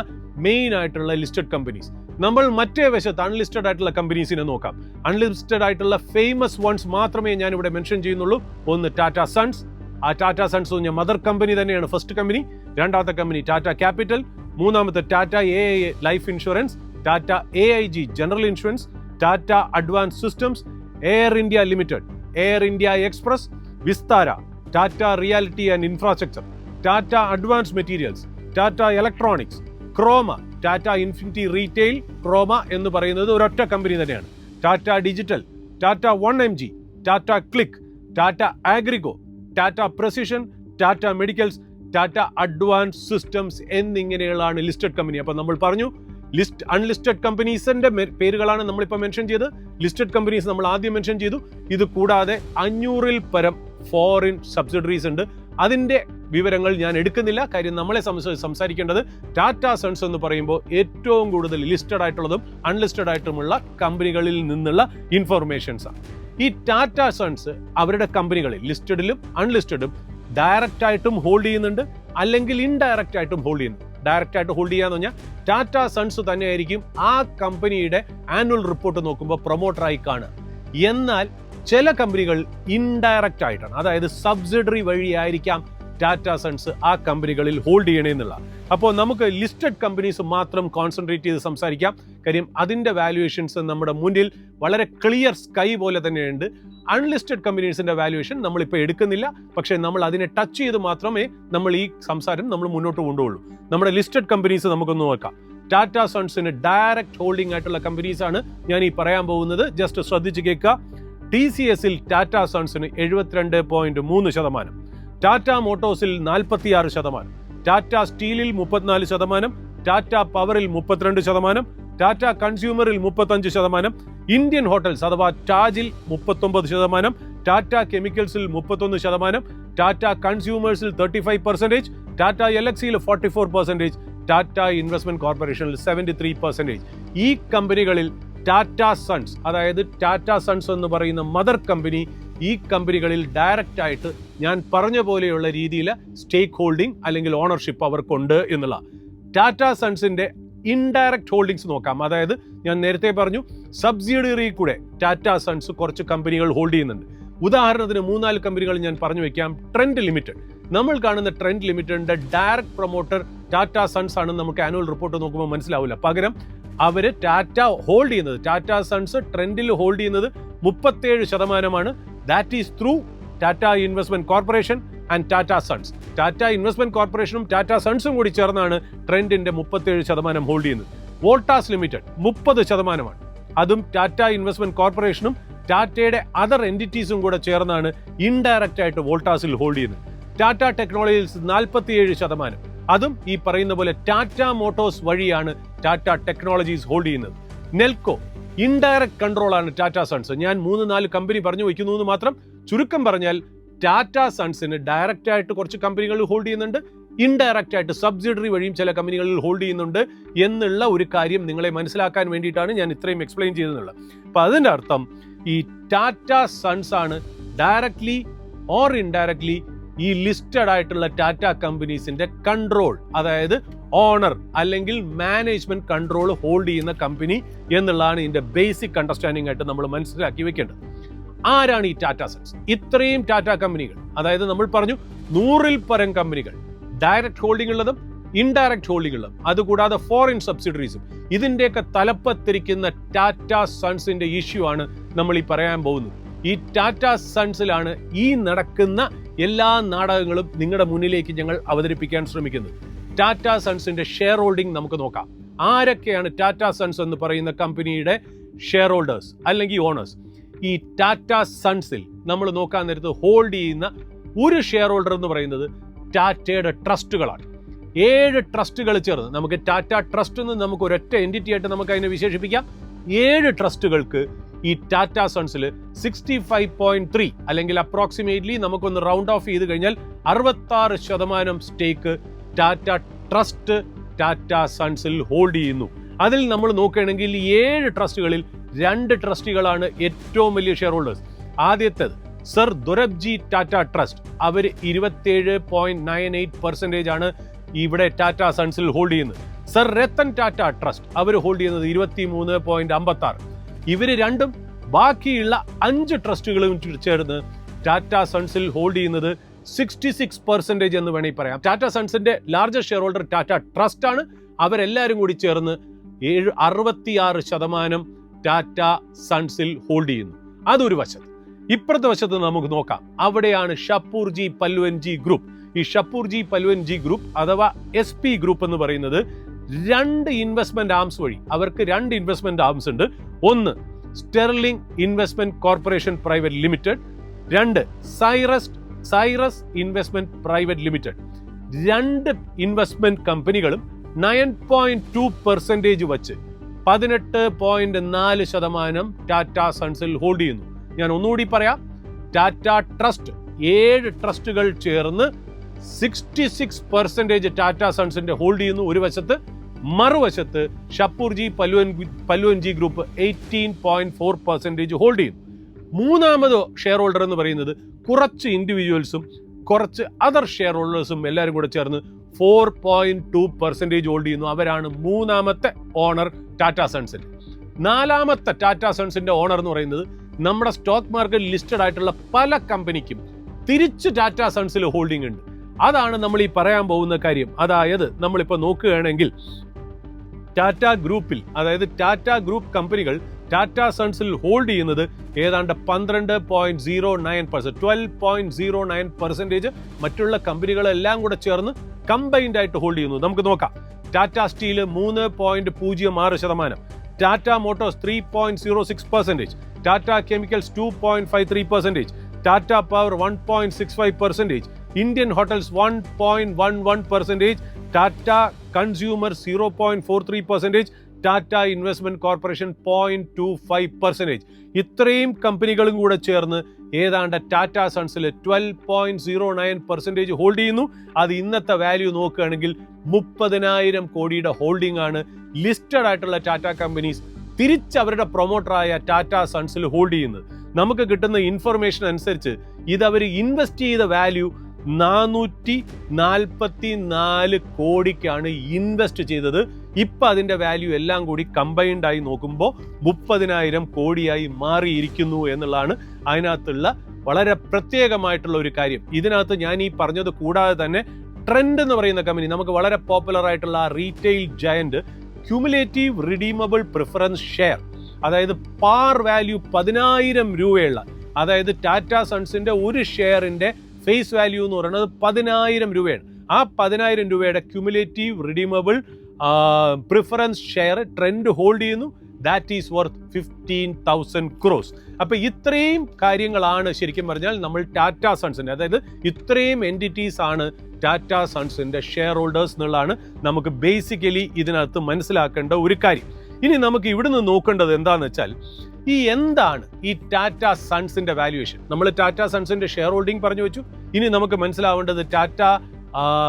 main ആയിട്ടുള്ള listed companies നമ്മൾ മറ്റേ വശത്ത് അൺലിസ്റ്റഡ് ആയിട്ടുള്ള കമ്പനീസിനെ നോക്കാം. അൺലിസ്റ്റഡ് ആയിട്ടുള്ള ഫേമസ് വൺസ് മാത്രമേ ഞാൻ ഇവിടെ മെൻഷൻ ചെയ്യുന്നുള്ളൂ. ഒന്ന് ടാറ്റ സൺസ് ആ ടാറ്റ സൺസ് പറഞ്ഞ മദർ കമ്പനി തന്നെയാണ് ഫസ്റ്റ് കമ്പനി രണ്ടാമത്തെ കമ്പനി ടാറ്റ ക്യാപിറ്റൽ മൂന്നാമത്തെ Tata A Life Insurance Tata A I G General Insurance Tata Advance Systems Air India Limited Air India Express Vistara Tata Reality and Infrastructure Tata Advance Materials Tata Electronics Croma Tata Infiniti Retail Croma എന്ന് പറയുന്നത് ഒരൊറ്റ company തന്നെയാണ്. Tata Digital Tata one M G Tata Click Tata Agrigo Tata Precision Tata Medicals Tata Advance Systems എന്നിങ്ങനെയുള്ളതാണ് listed company അപ്പോൾ നമ്മൾ പറഞ്ഞു list unlisted കമ്പനീസിന്റെ പേരുകളാണ് നമ്മളിപ്പോൾ mention ചെയ്ത് ലിസ്റ്റഡ് കമ്പനീസ് നമ്മൾ ആദ്യം മെൻഷൻ ചെയ്തു. ഇത് കൂടാതെ അഞ്ഞൂറിൽ പരം ഫോറിൻ സബ്സിഡറീസ് ഉണ്ട്. അതിന്റെ വിവരങ്ങൾ ഞാൻ എടുക്കുന്നില്ല. കാര്യം നമ്മളെ സംസാരിക്കേണ്ടത് ടാറ്റ സൺസ് എന്ന് പറയുമ്പോൾ ഏറ്റവും കൂടുതൽ ലിസ്റ്റഡ് ആയിട്ടുള്ളതും അൺലിസ്റ്റഡ് ആയിട്ടുമുള്ള കമ്പനികളിൽ നിന്നുള്ള ഇൻഫർമേഷൻസ് ആണ്. ഈ ടാറ്റ സൺസ് അവരുടെ കമ്പനികളിൽ ലിസ്റ്റഡിലും അൺലിസ്റ്റഡും ഡയറക്റ്റ് ആയിട്ടും ഹോൾഡ് ചെയ്യുന്നുണ്ട്. അല്ലെങ്കിൽ ഇൻഡയറക്റ്റ് ആയിട്ടും ഹോൾഡ് ചെയ്യുന്നു ഡയറക്റ്റ് ആയിട്ട് ഹോൾഡ് ചെയ്യാന്ന് പറഞ്ഞാൽ ടാറ്റ സൺസ് തന്നെയായിരിക്കും ആ കമ്പനിയുടെ ആനുവൽ റിപ്പോർട്ട് നോക്കുമ്പോൾ പ്രൊമോട്ടറായി കാണുക. എന്നാൽ ചില കമ്പനികൾ ഇൻഡയറക്റ്റ് ആയിട്ടാണ്. അതായത് സബ്സിഡറി വഴിയായിരിക്കാം ടാറ്റ സൺസ് ആ കമ്പനികളിൽ ഹോൾഡ് ചെയ്യണമെന്നുള്ള അപ്പോൾ നമുക്ക് ലിസ്റ്റഡ് കമ്പനീസ് മാത്രം കോൺസെൻട്രേറ്റ് ചെയ്ത് സംസാരിക്കാം. കാര്യം അതിന്റെ വാല്യുവേഷൻസ് നമ്മുടെ മുന്നിൽ വളരെ ക്ലിയർ സ്കൈ പോലെ തന്നെയുണ്ട്. അൺലിസ്റ്റഡ് കമ്പനീസിന്റെ വാല്യുവേഷൻ നമ്മളിപ്പോൾ എടുക്കുന്നില്ല. പക്ഷേ നമ്മൾ അതിനെ ടച്ച് ചെയ്ത് മാത്രമേ നമ്മൾ ഈ സംസാരം നമ്മൾ മുന്നോട്ട് കൊണ്ടുപോകുള്ളൂ. നമ്മുടെ ലിസ്റ്റഡ് കമ്പനീസ് നമുക്കൊന്ന് നോക്കാം. ടാറ്റ സൺസിന് ഡയറക്റ്റ് ഹോൾഡിംഗ് ആയിട്ടുള്ള കമ്പനീസ് ആണ് ഞാൻ ഈ പറയാൻ പോകുന്നത്. ജസ്റ്റ് ശ്രദ്ധിച്ച് കേൾക്കുക. ടി സി എസിൽ ടാറ്റ സൺസിന് എഴുപത്തിരണ്ട് പോയിന്റ് മൂന്ന് ശതമാനം. ടാറ്റ മോട്ടോഴ്സിൽ നാൽപ്പത്തിയാറ് ശതമാനം ടാറ്റ സ്റ്റീലിൽ മുപ്പത്തിനാല് ശതമാനം ടാറ്റ പവറിൽ മുപ്പത്തിരണ്ട് ശതമാനം ടാറ്റ കൺസ്യൂമറിൽ മുപ്പത്തഞ്ച് ശതമാനം ഇന്ത്യൻ ഹോട്ടൽസ് അഥവാ ടാജിൽ മുപ്പത്തൊമ്പത് ശതമാനം ടാറ്റ കെമിക്കൽസിൽ മുപ്പത്തൊന്ന് ശതമാനം ടാറ്റ കൺസ്യൂമേഴ്സിൽ thirty five percentage Tata എലക്സിയിൽ forty four percentage Tata Investment കോർപ്പറേഷനിൽ സെവന്റി ത്രീ പെർസെന്റേജ് ഈ കമ്പനികളിൽ ടാറ്റ സൺസ് അതായത് ടാറ്റ സൺസ് എന്ന് പറയുന്ന മദർ കമ്പനി ഈ കമ്പനികളിൽ ഡയറക്റ്റ് ആയിട്ട് ഞാൻ പറഞ്ഞ പോലെയുള്ള രീതിയിൽ സ്റ്റേക്ക് ഹോൾഡിംഗ് അല്ലെങ്കിൽ ഓണർഷിപ്പ് അവർക്കുണ്ട് എന്നുള്ള. ടാറ്റ സൺസിന്റെ ഇൻഡയറക്റ്റ് ഹോൾഡിങ്സ് നോക്കാം. അതായത് ഞാൻ നേരത്തെ പറഞ്ഞു സബ്സിഡിയറി കൂടെ ടാറ്റ സൺസ് കുറച്ച് കമ്പനികൾ ഹോൾഡ് ചെയ്യുന്നുണ്ട്. ഉദാഹരണത്തിന് മൂന്നാൽ കമ്പനികൾ ഞാൻ പറഞ്ഞു വെക്കാം. ട്രെൻഡ് ലിമിറ്റഡ് നമ്മൾ കാണുന്ന ട്രെൻഡ് ലിമിറ്റഡിന്റെ ഡയറക്റ്റ് പ്രൊമോട്ടർ ടാറ്റ സൺസ് ആണെന്ന് നമുക്ക് ആനുവൽ റിപ്പോർട്ട് നോക്കുമ്പോൾ മനസ്സിലാവില്ല. പകരം അവർ ടാറ്റ ഹോൾഡ് ചെയ്യുന്നത് ടാറ്റ സൺസ് ട്രെൻഡിൽ ഹോൾഡ് ചെയ്യുന്നത് മുപ്പത്തേഴ് ശതമാനമാണ്. That is through Tata Investment Corporation and Tata Sons Tata Investment കോർപ്പറേഷനും ടാറ്റ സൺസും കൂടി ചേർന്നാണ് ട്രെൻഡിന്റെ മുപ്പത്തേഴ് ശതമാനം ഹോൾഡ് ചെയ്യുന്നത്. വോൾട്ടാസ് ലിമിറ്റഡ് മുപ്പത് ശതമാനമാണ്. അതും ടാറ്റ ഇൻവെസ്റ്റ്മെന്റ് കോർപ്പറേഷനും ടാറ്റയുടെ അതർ എന്റിറ്റീസും കൂടെ ചേർന്നാണ് ഇൻഡയറക്റ്റ് ആയിട്ട് വോൾട്ടാസിൽ ഹോൾഡ് ചെയ്യുന്നത്. ടാറ്റ ടെക്നോളജീസ് നാൽപ്പത്തിയേഴ് ശതമാനം. അതും ഈ പറയുന്ന പോലെ ടാറ്റ മോട്ടോഴ്സ് വഴിയാണ് ടാറ്റ ടെക്നോളജീസ് ഹോൾഡ് ചെയ്യുന്നത്. നെൽകോ ഇൻഡയറക്റ്റ് കൺട്രോൾ ആണ് ടാറ്റ സൺസ് ഞാൻ മൂന്ന് നാല് കമ്പനി പറഞ്ഞു വയ്ക്കുന്നു എന്ന് മാത്രം ചുരുക്കം പറഞ്ഞാൽ ടാറ്റ സൺസിന് ഡയറക്റ്റ് ആയിട്ട് കുറച്ച് കമ്പനികൾ ഹോൾഡ് ചെയ്യുന്നുണ്ട്. ഇൻഡയറക്റ്റ് ആയിട്ട് സബ്സിഡറി വഴിയും ചില കമ്പനികളിൽ ഹോൾഡ് ചെയ്യുന്നുണ്ട് എന്നുള്ള ഒരു കാര്യം നിങ്ങളെ മനസ്സിലാക്കാൻ വേണ്ടിയിട്ടാണ് ഞാൻ ഇത്രയും എക്സ്പ്ലെയിൻ ചെയ്തെന്നുള്ളത് അപ്പൊ അതിന്റെ അർത്ഥം ഈ ടാറ്റ സൺസ് ആണ് ഡയറക്ട്ലി ഓർ ഇൻഡയറക്ട്ലി ഈ ലിസ്റ്റഡ് ആയിട്ടുള്ള ടാറ്റ കമ്പനീസിന്റെ കൺട്രോൾ അതായത് ഓണർ അല്ലെങ്കിൽ മാനേജ്മെന്റ് കൺട്രോൾ ഹോൾഡ് ചെയ്യുന്ന കമ്പനി എന്നുള്ളതാണ് ഇതിന്റെ ബേസിക് അണ്ടർസ്റ്റാൻഡിംഗ് ആയിട്ട് നമ്മൾ മനസ്സിലാക്കി വെക്കേണ്ടത്. ആരാണ് ഈ ടാറ്റ സൺസ് ഇത്രയും ടാറ്റ കമ്പനികൾ അതായത് നമ്മൾ പറഞ്ഞു നൂറിൽ പരം കമ്പനികൾ ഡയറക്റ്റ് ഹോൾഡിംഗ് ഉള്ളതും ഇൻഡയറക്റ്റ് ഹോൾഡിംഗ് ഉള്ളതും അതുകൂടാതെ ഫോറിൻ സബ്സിഡറീസും ഇതിന്റെയൊക്കെ തലപ്പത്തിരിക്കുന്ന ടാറ്റ സൺസിന്റെ ഇഷ്യൂ ആണ് നമ്മൾ ഈ പറയാൻ പോകുന്നത്. ഈ ടാറ്റ സൺസിലാണ് ഈ നടക്കുന്ന എല്ലാ നാടകങ്ങളും നിങ്ങളുടെ മുന്നിലേക്ക് ഞങ്ങൾ അവതരിപ്പിക്കാൻ ശ്രമിക്കുന്നു. ടാറ്റ സൺസിന്റെ ഷെയർ ഹോൾഡിംഗ് നമുക്ക് നോക്കാം. ആരൊക്കെയാണ് ടാറ്റ സൺസ് എന്ന് പറയുന്ന കമ്പനിയുടെ ഷെയർ ഹോൾഡേഴ്സ് അല്ലെങ്കിൽ ഓണേഴ്സ്? ഈ ടാറ്റ സൺസിൽ നമ്മൾ നോക്കാൻ നേരത്ത് ഹോൾഡ് ചെയ്യുന്ന ഒരു ഷെയർ ഹോൾഡർ എന്ന് പറയുന്നത് ടാറ്റയുടെ ട്രസ്റ്റുകളാണ്. ഏഴ് ട്രസ്റ്റുകൾ ചേർന്ന് നമുക്ക് ടാറ്റ ട്രസ്റ്റ് എന്ന് നമുക്ക് ഒരൊറ്റ എന്റിറ്റി ആയിട്ട് നമുക്ക് അതിനെ വിശേഷിപ്പിക്കാം. ഏഴ് ട്രസ്റ്റുകൾക്ക് ഈ ടാറ്റ സൺസിൽ സിക്സ്റ്റി ഫൈവ് പോയിന്റ് ത്രീ അല്ലെങ്കിൽ അപ്രോക്സിമേറ്റ്ലി നമുക്കൊന്ന് റൗണ്ട് ഓഫ് ചെയ്ത് കഴിഞ്ഞാൽ അറുപത്താറ് ശതമാനം സ്റ്റേക്ക് ടാറ്റ ട്രസ്റ്റ് ടാറ്റ സൺസിൽ ഹോൾഡ് ചെയ്യുന്നു. അതിൽ നമ്മൾ നോക്കുകയാണെങ്കിൽ ഏഴ് ട്രസ്റ്റുകളിൽ രണ്ട് ട്രസ്റ്റുകളാണ് ഏറ്റവും വലിയ ഷെയർ ഹോൾഡേഴ്സ് ആദ്യത്തേത് സർ ദുരബ്ജി ടാറ്റ ട്രസ്റ്റ് അവർ ഇരുപത്തിയേഴ് പോയിന്റ് നയൻ എയ്റ്റ് പെർസെന്റേജ് ആണ് ഇവിടെ ടാറ്റ സൺസിൽ ഹോൾഡ് ചെയ്യുന്നത്. സർ രത്തൻ ടാറ്റ ട്രസ്റ്റ് അവർ ഹോൾഡ് ചെയ്യുന്നത് ഇരുപത്തി മൂന്ന് പോയിന്റ് അമ്പത്തി ആറ് ഇവർ രണ്ടും ബാക്കിയുള്ള അഞ്ച് ട്രസ്റ്റുകളും ചേർന്ന് ടാറ്റ സൺസിൽ ഹോൾഡ് ചെയ്യുന്നത് സിക്സ്റ്റി സിക്സ് പെർസെന്റേജ് എന്ന് വേണമെങ്കിൽ പറയാം. ടാറ്റ സൺസിന്റെ largest share holder Tata trust ആണ്. അവരെല്ലാവരും കൂടി ചേർന്ന് ഏഴ് അറുപത്തിയാറ് ശതമാനം ടാറ്റ സൺസിൽ ഹോൾഡ് ചെയ്യുന്നു. അതൊരു വശത്ത്. ഇപ്പുറത്തെ വശത്ത് നമുക്ക് നോക്കാം. അവിടെയാണ് ഷപ്പൂർജി പല്ലുവൻജി ഗ്രൂപ്പ്. ഈ ഷപ്പൂർജി പല്ലുവൻജി ഗ്രൂപ്പ് അഥവാ എസ് പി ഗ്രൂപ്പ് എന്ന് പറയുന്നത് രണ്ട് ഇൻവെസ്റ്റ്മെന്റ് ആംസ് വഴി അവർക്ക് രണ്ട് ഇൻവെസ്റ്റ്മെന്റ് ആംസ് ഉണ്ട്. ഒന്ന് Sterling Investment Corporation Private Limited രണ്ട് Cyrus Cyrus Investment Private Limited രണ്ട് ഇൻവെസ്റ്റ്മെന്റ് കമ്പനികളും നയൻ പോയിന്റ് ടു പെർസെന്റേജ് വച്ച് പതിനെട്ട് പോയിന്റ് നാല് ശതമാനം ടാറ്റ സൺസിൽ ഹോൾഡ് ചെയ്യുന്നു. ഞാൻ ഒന്നുകൂടി പറയാം. ടാറ്റ ട്രസ്റ്റ് ഏഴ് ട്രസ്റ്റുകൾ ചേർന്ന് സിക്സ്റ്റി സിക്സ് പെർസെന്റേജ് ടാറ്റ സൺസിന്റെ ഹോൾഡ് ചെയ്യുന്നു. ഒരു വശത്ത് മറുവശത്ത് Shapoorji Pallonji Pallonji group eighteen point four percentage hold ചെയ്യുന്നു മൂന്നാമത് ഷെയർ ഹോൾഡർ എന്ന് പറയുന്നത് കുറച്ച് ഇൻഡിവിജ്വൽസും കുറച്ച് അതർ ഷെയർ ഹോൾഡേഴ്സും എല്ലാവരും കൂടെ ചേർന്ന് four point two percentage hold ചെയ്യുന്നു. അവരാണ് മൂന്നാമത്തെ ഓണർ ടാറ്റ സൺസിൽ നാലാമത്തെ ടാറ്റ സൺസിന്റെ ഓണർ എന്ന് പറയുന്നത് നമ്മുടെ സ്റ്റോക്ക് മാർക്കറ്റ് ലിസ്റ്റഡ് ആയിട്ടുള്ള പല കമ്പനിക്കും തിരിച്ച് ടാറ്റ സൺസിൽ ഹോൾഡിംഗ് ഉണ്ട്. അതാണ് നമ്മൾ ഈ പറയാൻ പോകുന്ന കാര്യം. അതായത് നമ്മളിപ്പോൾ നോക്കുകയാണെങ്കിൽ ടാറ്റ ഗ്രൂപ്പിൽ അതായത് ടാറ്റ ഗ്രൂപ്പ് കമ്പനികൾ ടാറ്റ സൺസിൽ ഹോൾഡ് ചെയ്യുന്നത് ഏതാണ്ട് പന്ത്രണ്ട് point zero nine percent twelve point zero nine percentage മറ്റുള്ള കമ്പനികളെല്ലാം കൂടെ ചേർന്ന് കമ്പൈൻഡ് ആയിട്ട് ഹോൾഡ് ചെയ്യുന്നു. നമുക്ക് നോക്കാം. ടാറ്റ സ്റ്റീൽ മൂന്ന് പോയിന്റ് പൂജ്യം ആറ് ശതമാനം Tata Motors three point zero six percentage Tata Chemicals two point five three percentage Tata Power one point six five percentage Indian Hotels one point one one percentage Tata Consumer zero point four three percentage Tata Investment Corporation point two five percentage ഇത്രയും കമ്പനികളും കൂടെ ചേർന്ന് ഏതാണ്ട് Tata സൺസിൽ twelve point zero nine percentage hold ചെയ്യുന്നു. അത് ഇന്നത്തെ value നോക്കുകയാണെങ്കിൽ മുപ്പതിനായിരം കോടിയുടെ ഹോൾഡിംഗ് ആണ്. ലിസ്റ്റഡ് ആയിട്ടുള്ള ടാറ്റ കമ്പനീസ് തിരിച്ച് അവരുടെ പ്രൊമോട്ടറായ ടാറ്റ സൺസിൽ ഹോൾഡ് ചെയ്യുന്നത്. നമുക്ക് കിട്ടുന്ന ഇൻഫർമേഷൻ അനുസരിച്ച് ഇത് അവർ ഇൻവെസ്റ്റ് ചെയ്ത വാല്യൂ നാനൂറ്റി നാൽപ്പത്തി നാല് കോടിക്കാണ് ഇൻവെസ്റ്റ് ചെയ്തത്. ഇപ്പം അതിന്റെ വാല്യൂ എല്ലാം കൂടി കമ്പൈൻഡായി നോക്കുമ്പോൾ മുപ്പതിനായിരം കോടിയായി മാറിയിരിക്കുന്നു എന്നുള്ളതാണ് അതിനകത്തുള്ള വളരെ പ്രത്യേകമായിട്ടുള്ള ഒരു കാര്യം. ഇതിനകത്ത് ഞാൻ ഈ പറഞ്ഞത് കൂടാതെ തന്നെ ട്രെൻഡ് എന്ന് പറയുന്ന കമ്പനി നമുക്ക് വളരെ പോപ്പുലർ ആയിട്ടുള്ള retail giant cumulative redeemable preference share അതായത് പാർ വാല്യൂ പതിനായിരം രൂപയുള്ള അതായത് ടാറ്റ സൺസിന്റെ ഒരു ഷെയറിന്റെ ഫേസ് വാല്യൂ എന്ന് പറയുന്നത് പതിനായിരം രൂപയാണ്. ആ പതിനായിരം രൂപയുടെ cumulative redeemable preference share Trent hold ചെയ്യുന്നു. That is worth fifteen thousand crores അപ്പോൾ ഇത്രയും കാര്യങ്ങളാണ് ശരിക്കും പറഞ്ഞാൽ നമ്മൾ ടാറ്റ സൺസിന്റെ അതായത് ഇത്രയും എന്റിറ്റീസ് ആണ് ടാറ്റ സൺസിന്റെ ഷെയർ ഹോൾഡേഴ്സ് എന്നുള്ളതാണ് നമുക്ക് ബേസിക്കലി ഇതിനകത്ത് മനസ്സിലാക്കേണ്ട ഒരു കാര്യം. ഇനി നമുക്ക് ഇവിടുന്ന് നോക്കേണ്ടത് എന്താണെന്ന് വെച്ചാൽ ഈ എന്താണ് ഈ ടാറ്റ സൺസിന്റെ വാല്യുവേഷൻ നമ്മൾ ടാറ്റ സൺസിന്റെ ഷെയർ ഹോൾഡിംഗ് പറഞ്ഞു വെച്ചു. ഇനി നമുക്ക് മനസ്സിലാവേണ്ടത് ടാറ്റ